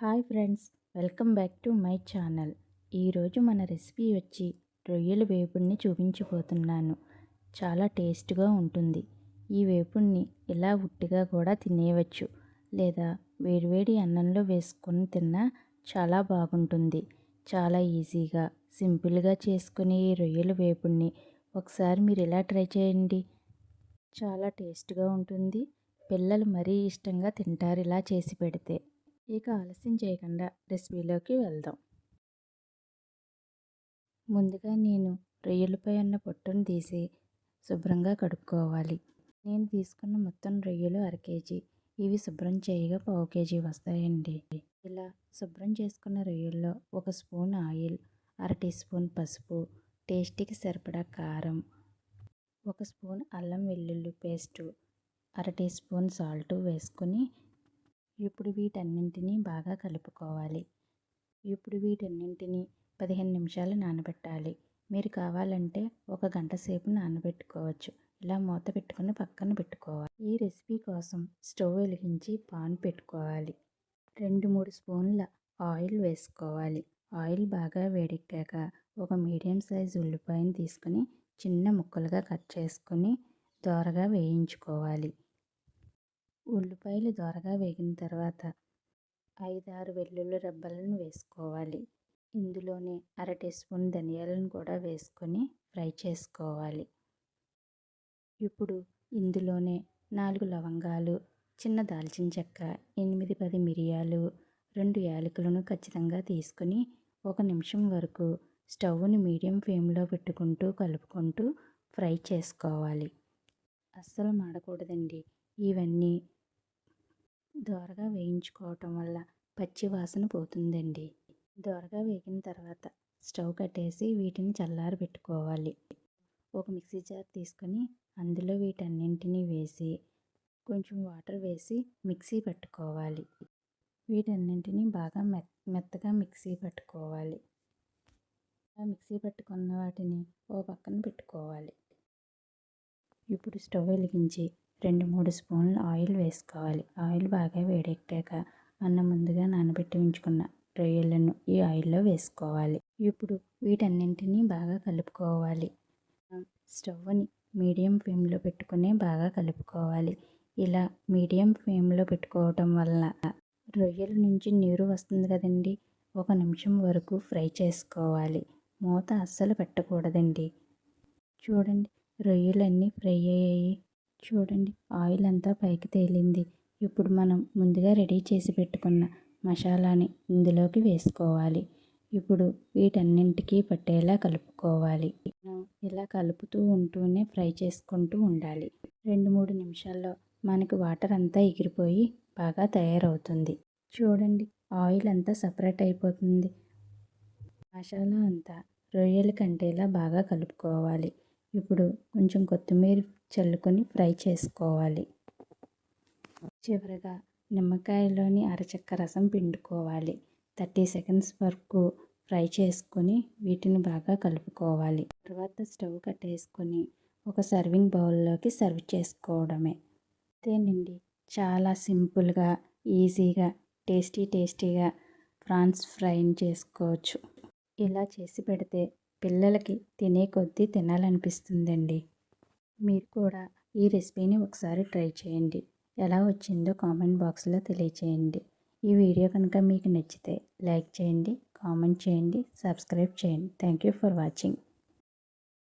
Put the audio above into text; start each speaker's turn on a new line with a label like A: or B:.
A: Hi friends welcome back to my channel. ఈరోజు మన recipe వచ్చి రొయ్యల వేపుడిని చూపించబోతున్నాను. చాలా టేస్ట్గా ఉంటుంది. ఈ వేపుడిని ఇలా ఉట్టిగా కూడా తినేయవచ్చు. లేదా వేడివేడి అన్నంలో వేసుకొని తిన్నా చాలా బాగుంటుంది. చాలా ఈజీగా సింపుల్గా చేసుకునే ఈ రొయ్యల వేపుడిని ఒకసారి మీరు ఇలా ట్రై చేయండి? చాలా టేస్ట్గా ఉంటుంది. పిల్లలు మరీ ఇష్టంగా తింటారు ఇలా చేసి పెడితే. ఇక ఆలస్యం చేయకుండా రెసిపీలోకి వెళ్దాం. ముందుగా నేను రొయ్యలపై ఉన్న పొట్టును తీసి శుభ్రంగా కడుక్కోవాలి. నేను తీసుకున్న మొత్తం రొయ్యలు అర కేజీ. ఇవి శుభ్రం చేయగా పావు కేజీ వస్తాయండి. ఇలా శుభ్రం చేసుకున్న రొయ్యల్లో ఒక స్పూన్ ఆయిల్ అర టీ స్పూన్ పసుపు టేస్టీకి సరిపడా కారం ఒక స్పూన్ అల్లం వెల్లుల్లి పేస్టు అర టీ స్పూన్ సాల్ట్ వేసుకొని ఇప్పుడు వీటన్నింటినీ బాగా కలుపుకోవాలి. ఇప్పుడు వీటన్నింటినీ పదిహేను నిమిషాలు నానబెట్టాలి. మీరు కావాలంటే ఒక గంట సేపు నానబెట్టుకోవచ్చు. ఇలా మూత పెట్టుకుని పక్కన పెట్టుకోవాలి. ఈ రెసిపీ కోసం స్టవ్ వెలిగించి పాన్ పెట్టుకోవాలి. రెండు మూడు స్పూన్ల ఆయిల్ వేసుకోవాలి. ఆయిల్ బాగా వేడెక్కాక ఒక మీడియం సైజ్ ఉల్లిపాయను తీసుకొని చిన్న ముక్కలుగా కట్ చేసుకొని దోరగా వేయించుకోవాలి. ఉల్లిపాయలు దోరగా వేగిన తర్వాత ఐదారు వెల్లుల్లి రెబ్బలను వేసుకోవాలి. ఇందులోనే అర టీ స్పూన్ ధనియాలను కూడా వేసుకొని ఫ్రై చేసుకోవాలి. ఇప్పుడు ఇందులోనే నాలుగు లవంగాలు చిన్న దాల్చిన చెక్క ఎనిమిది పది మిరియాలు రెండు యాలకులను ఖచ్చితంగా తీసుకుని ఒక నిమిషం వరకు స్టవ్ని మీడియం ఫ్లేమ్లో పెట్టుకుంటూ కలుపుకుంటూ ఫ్రై చేసుకోవాలి. అస్సలు మాడకూడదండి. ఇవన్నీ దోరగా వేయించుకోవటం వల్ల పచ్చి వాసన పోతుందండి. దోరగా వేగిన తర్వాత స్టవ్ కట్టేసి వీటిని చల్లారి పెట్టుకోవాలి. ఒక మిక్సీ జార్ తీసుకొని అందులో వీటన్నింటినీ వేసి కొంచెం వాటర్ వేసి మిక్సీ పట్టుకోవాలి. వీటన్నింటినీ బాగా మె మెత్తగా మిక్సీ పట్టుకోవాలి. ఆ మిక్సీ పట్టుకున్న వాటిని ఓ పక్కన పెట్టుకోవాలి. ఇప్పుడు స్టవ్ వెలిగించి రెండు మూడు స్పూన్లు ఆయిల్ వేసుకోవాలి. ఆయిల్ బాగా వేడెక్కాక మనం ముందుగా నానబెట్టి ఉంచుకున్న రొయ్యలను ఈ ఆయిల్లో వేసుకోవాలి. ఇప్పుడు వీటన్నింటినీ బాగా కలుపుకోవాలి. స్టవ్ని మీడియం ఫ్లేమ్లో పెట్టుకుని బాగా కలుపుకోవాలి. ఇలా మీడియం ఫ్లేమ్లో పెట్టుకోవటం వల్ల రొయ్యల నుంచి నీరు వస్తుంది కదండి. ఒక నిమిషం వరకు ఫ్రై చేసుకోవాలి. మూత అస్సలు పెట్టకూడదండి. చూడండి రొయ్యలన్నీ ఫ్రై అయ్యాయి. చూడండి ఆయిల్ అంతా పైకి తేలింది. ఇప్పుడు మనం ముందుగా రెడీ చేసి పెట్టుకున్న మసాలాని ఇందులోకి వేసుకోవాలి. ఇప్పుడు వీటన్నింటికి పట్టేలా కలుపుకోవాలి. ఇలా కలుపుతూ ఉంటూనే ఫ్రై చేసుకుంటూ ఉండాలి. రెండు మూడు నిమిషాల్లో మనకి వాటర్ అంతా ఎగిరిపోయి బాగా తయారవుతుంది. చూడండి ఆయిల్ అంతా సపరేట్ అయిపోతుంది. మసాలా అంతా రొయ్యల కంటేలా బాగా కలుపుకోవాలి. ఇప్పుడు కొంచెం కొత్తిమీర చల్లుకొని ఫ్రై చేసుకోవాలి. చివరగా నిమ్మకాయలోని అరచక్క రసం పిండుకోవాలి. థర్టీ సెకండ్స్ వరకు ఫ్రై చేసుకొని వీటిని బాగా కలుపుకోవాలి. తర్వాత స్టవ్ కట్టేసుకొని ఒక సర్వింగ్ బౌల్లోకి సర్వ్ చేసుకోవడమే. అంతేనండి చాలా సింపుల్గా ఈజీగా టేస్టీ టేస్టీగా ప్రాన్స్ ఫ్రైని చేసుకోవచ్చు. ఇలా చేసి పెడితే పిల్లలకి తినే కొద్దీ తినాలనిపిస్తుందండి. మీరు కూడా ఈ రెసిపీని ఒకసారి ట్రై చేయండి. ఎలా వచ్చిందో కామెంట్ బాక్స్లో తెలియచేయండి. ఈ వీడియో కనుక మీకు నచ్చితే లైక్ చేయండి కామెంట్ చేయండి సబ్స్క్రైబ్ చేయండి. Thank you for watching.